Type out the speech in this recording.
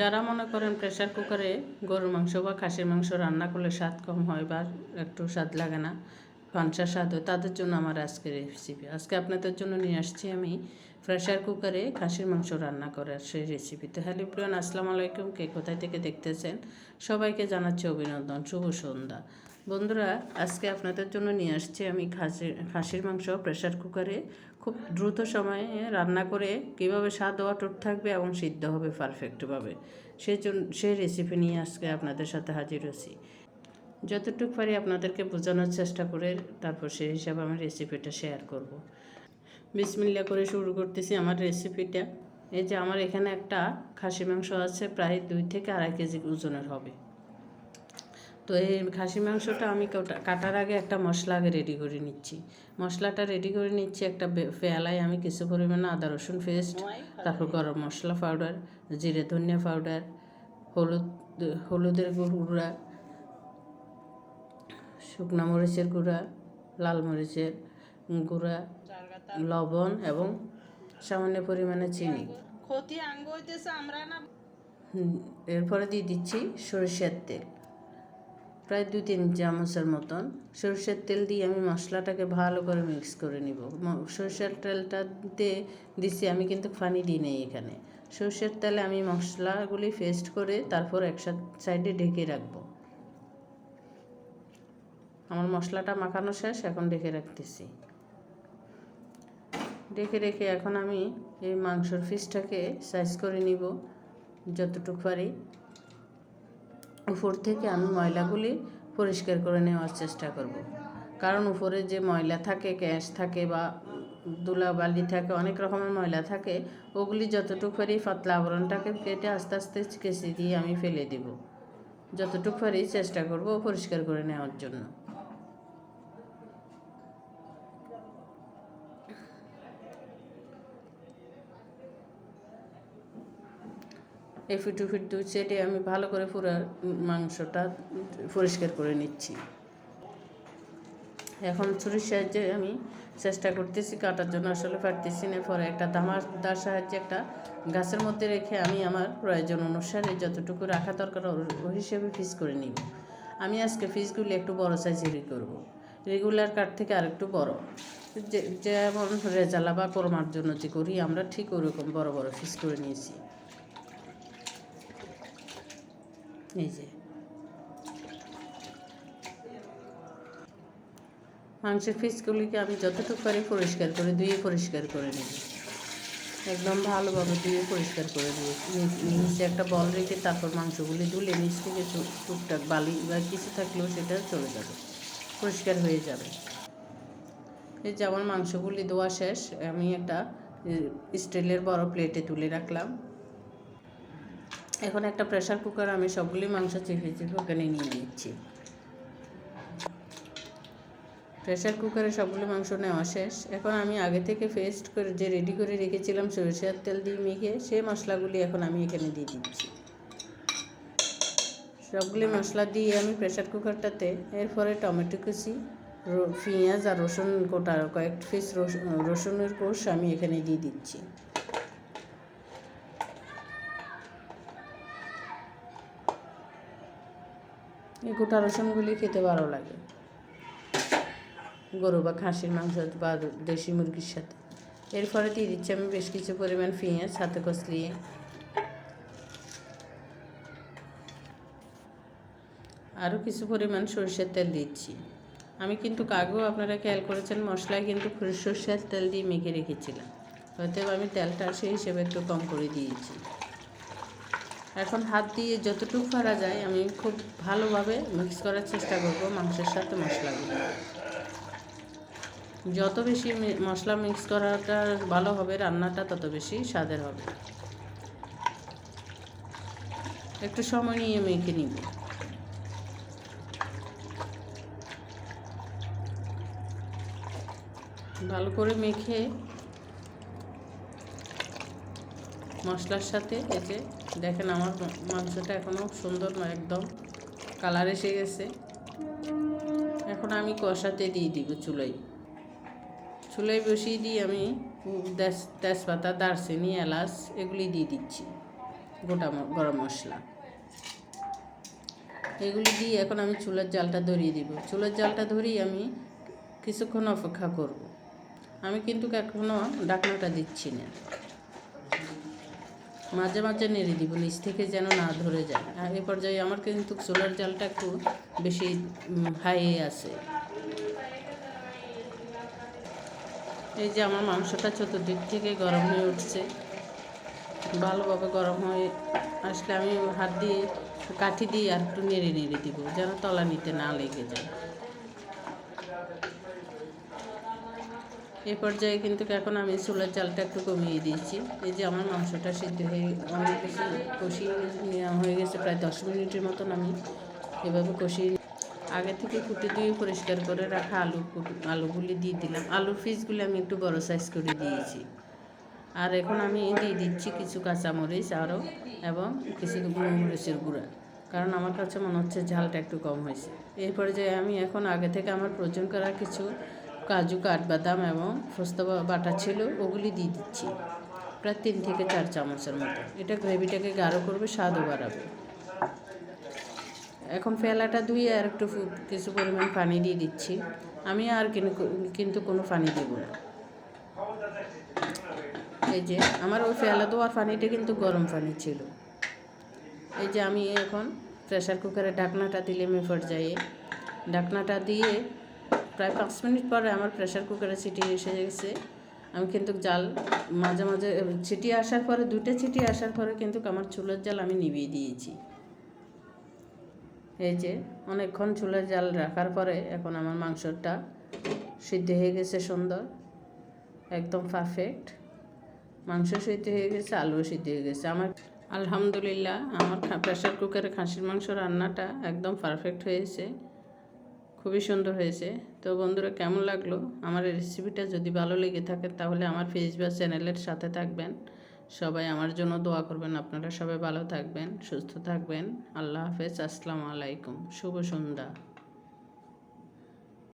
যারা মনে করেন প্রেশার কুকারে গরুর মাংস বা খাসির মাংস রান্না করলে স্বাদ কম হয় বা একটু স্বাদ লাগে না পাঞ্চা স্বাদ হয়, তাদের জন্য আমার আজকের রেসিপি আজকে আপনাদের জন্য নিয়ে আসছি আমি প্রেশার কুকারে খাসির মাংস রান্না করার সেই রেসিপি তো। হ্যালো প্রিয়ান আসসালামু আলাইকুম। কে কোথায় থেকে দেখতেছেন? সবাইকে জানাচ্ছি অভিনন্দন। শুভ সন্ধ্যা। বন্ধুরা, আজকে আপনাদের জন্য নিয়ে আসছি আমি খাসির খাসির মাংস প্রেশার কুকারে খুব দ্রুত সময়ে রান্না করে কীভাবে স্বাদ অটুট থাকবে এবং সিদ্ধ হবে পারফেক্টভাবে সেই জন্য সেই রেসিপি নিয়ে আজকে আপনাদের সাথে হাজির হয়েছি যতটুকু পারি আপনাদেরকে বোঝানোর চেষ্টা করে তারপর সেই হিসাবে আমি রেসিপিটা শেয়ার করব। বিসমিল্লা করে শুরু করতেছি আমার রেসিপিটা এই যে আমার এখানে একটা খাসি মাংস আছে, প্রায় দুই থেকে আড়াই কেজি ওজনের হবে। তো এই খাসি মাংসটা আমি কাটার আগে একটা মশলা আগে রেডি করে নিচ্ছি। মশলাটা রেডি করে নিচ্ছি একটা পেয়ালায় আমি কিছু পরিমাণে আদা রসুন পেস্ট তারপর গরম মশলা পাউডার জিরে ধনিয়া পাউডার হলুদ হলুদের গুঁড়া শুকনো মরিচের গুঁড়া লাল মরিচের গুঁড়া লবণ এবং সামান্য পরিমাণে চিনি। এরপরে দিয়ে দিচ্ছি সরিষার তেল। প্রায় দু তিন চামচের মতন। সরিষার তেল দিয়ে আমি মশলাটাকে ভালো করে মিক্স করে নিব। সরিষার তেলটা দিয়ে দিচ্ছি আমি কিন্তু পানি দিই নেই এখানে। সরিষার তেলে আমি মশলাগুলি পেস্ট করে তারপর একসাথে সাইডে ঢেকে রাখব। আমার মশলাটা মাখানো শেষ, এখন ঢেকে রাখতেছি। ঢেকে রেখে এখন আমি এই মাংসর পিসটাকে সাইজ করে নিব, যতটুকু পারি। উপর থেকে আমি ময়লাগুলি পরিষ্কার করে নেওয়ার চেষ্টা করব। কারণ উপরে যে ময়লা থাকে, গ্যাস থাকে বা ধুলা বালি থাকে, অনেক রকমের ময়লা থাকে, ওগুলি যতটুকু পারি পাতলা আবরণটাকে কেটে আস্তে আস্তে কেসি দিয়ে আমি ফেলে দেব যতটুকু পারি চেষ্টা করব পরিষ্কার করে নেওয়ার জন্য এই ফিটু ফিট চেটে আমি ভালো করে পুরো মাংসটা পরিষ্কার করে নিচ্ছি। এখন ছুরির সাহায্যে আমি চেষ্টা করতেছি, কাটার জন্য আসলে পারতেছি না। পরে একটা দামার দার সাহায্যে একটা গাছের মধ্যে রেখে আমি আমার প্রয়োজন অনুসারে যতটুকু রাখা দরকার ওই হিসেবে পিস করে নিব। আমি আজকে পিসগুলি একটু বড় সাইজেরই করব। রেগুলার কাঠ থেকে আরেকটু বড়। যেমন রেজালা বা কোরমার জন্য যে করি, আমরা ঠিক ওরকম বড় বড় পিস করে নিয়েছি। এই যে। মাংসের পিসগুলিকে আমি যতটুকু পারি পরিষ্কার করে ধুয়ে পরিষ্কার করে নিই একদম ভালোভাবে ধুয়ে পরিষ্কার করে দিই নিচে একটা বল রেখে তারপর মাংসগুলি ধুলে নিচ থেকে টুক- টুকটাক বালি বা কিছু থাকলেও সেটা চলে যাবে। পরিষ্কার হয়ে যাবে। এই যে আমার মাংসগুলি ধোয়া শেষ, আমি একটা স্টিলের বড় প্লেটে তুলে রাখলাম। এখন একটা প্রেশার কুকার আমি সবগুলি মাংস চেপে চেপে ওখানে নিয়ে নিচ্ছি। প্রেসার কুকারে সবগুলো মাংস নেওয়া শেষ। এখন আমি আগে থেকে পেস্ট করে যে রেডি করে রেখেছিলাম সরিষার তেল দিয়ে মেখে, সেই মশলাগুলি এখন আমি এখানে দিয়ে দিচ্ছি। সবগুলি মশলা দিয়ে আমি প্রেসার কুকারটাতে এরপরে টমেটো কুচি পেঁয়াজ আর রসুন গোটা কয়েক পিস রসুন রসুনের কোষ আমি এখানে দিয়ে দিচ্ছি। এই গোটা রসুনগুলি খেতে ভালো লাগে। গরু বা খাসির মাংস বা দেশি মুরগির সাথে। এরপরে দিয়ে দিচ্ছি আমি বেশ কিছু পরিমাণ পেঁয়াজ হাতে কষলিয়ে আরও কিছু পরিমাণ সরষের তেল দিচ্ছি। আমি কিন্তু কাগও আপনারা খেয়াল করেছেন মশলায় কিন্তু সরষের তেল দিয়ে মেখে রেখেছিলাম। হয়তো আমি তেলটা সেই হিসেবে একটু কম করে দিয়েছি। এখন হাত দিয়ে যতটুকু পারা যায়, আমি খুব ভালোভাবে মিক্স করার চেষ্টা করব, মাংসের সাথে মশলাগুলো যত বেশি মশলা মিক্স করাটা ভালো হবে, রান্নাটা তত বেশি স্বাদের হবে। একটু সময় নিয়ে মেখে নিব। ভালো করে মেখে মশলার সাথে যে দেখেন আমার মাংসটা এখনও সুন্দর না, একদম কালার এসে গেছে। এখন আমি কষাতে দিয়ে দিব চুলোয়। চুলোয় বসিয়ে দিয়ে আমি তেজপাতা, দারচিনি, এলাচ এগুলি দিয়ে দিচ্ছি, গোটা গরম মশলা। এগুলি দিয়ে এখন আমি চুলার জালটা ধরিয়ে দিব। চুলার জালটা ধরিয়ে আমি কিছুক্ষণ অপেক্ষা করব। আমি কিন্তু এখনও ডাকনাটা দিচ্ছি না। মাঝে মাঝে নেড়ে দিব, নিচ থেকে যেন না ধরে যায়। আর এ পর্যায়ে আমার কিন্তু চুলার জালটা একটু বেশি হাই আছে। এই যে আমার মাংসটা চতুর্দিক থেকে গরম হয়ে উঠছে। ভালোভাবে গরম হয়ে আসলে আমি হাত দিয়ে, কাঠি দিয়ে আর একটু নেড়ে নেড়ে দিব, যেন তলা নিতে না লেগে যায়। এই পর্যায়ে কিন্তু এখন আমি চুলার জালটা একটু কমিয়ে দিয়েছি। এই যে আমার মাংসটা সিদ্ধ হয়ে অনেক বেশি কষিয়ে নেওয়া হয়ে গেছে, প্রায় দশ মিনিটের মতন আমি এভাবে কষিয়ে আগে থেকে কুটে দিয়ে পরিষ্কার করে রাখা আলু আলুগুলি দিয়ে দিলাম। আলুর পিসগুলি আমি একটু বড় সাইজ করে দিয়েছি। আর এখন আমি দিয়ে দিচ্ছি কিছু কাঁচামরিচ আরও এবং কিছু মরিচের গুঁড়া, কারণ আমার কাছে মনে হচ্ছে ঝালটা একটু কম হয়েছে। এই পর্যায়ে আমি এখন আগে থেকে আমার প্রয়োজন করা কিছু কাজু, কাঠবাদাম এবং ফোস্তা বাটা ছিল, ওগুলি দিয়ে দিচ্ছি। প্রায় তিন থেকে চার চামচের মতো। এটা গ্রেভিটাকে গাঢ় করবে, স্বাদও বাড়াবে। এখন ফেলাটা ধুয়ে আর একটু কিছু পরিমাণ পানি দিয়ে দিচ্ছি। আমি আর কিন- কিন্তু কোনো পানি দেবো না। এই যে, আমার ওই ফেলা দেওয়ার পানিটা কিন্তু গরম পানি ছিল। এই যে, আমি এখন প্রেশার কুকারে ঢাকনাটা দিলে মে পর্যায়ে। ঢাকনাটা দিয়ে প্রায় পাঁচ মিনিট পরে আমার প্রেশার কুকারে সিটি এসে গেছে। আমি কিন্তু জাল মাঝে মাঝে ছিটি আসার পরে দুটো ছিটি আসার পরে কিন্তু আমার চুলের জাল আমি নিভিয়ে দিয়েছি। এই যে, অনেকক্ষণ চুলের জাল রাখার পরে এখন আমার মাংসটা সিদ্ধ হয়ে গেছে সুন্দর, একদম পারফেক্ট মাংস সিদ্ধ হয়ে গেছে, আলুও সিদ্ধ হয়ে গেছে। আমার আলহামদুলিল্লাহ, আমার প্রেশার কুকারে খাসির মাংস রান্নাটা একদম পারফেক্ট হয়েছে। খুবই সুন্দর হয়েছে। তো বন্ধুরা, কেমন লাগল? আমার রেসিপিটা যদি ভালো লেগে থাকে, তাহলে আমার ফেসবুক চ্যানেলের সাথে থাকবেন। সবাই আমার জন্য দোয়া করবেন। আপনারা সবাই ভালো থাকবেন, সুস্থ থাকবেন। আল্লাহ হাফেজ। আসসালামু আলাইকুম। শুভ সন্ধ্যা।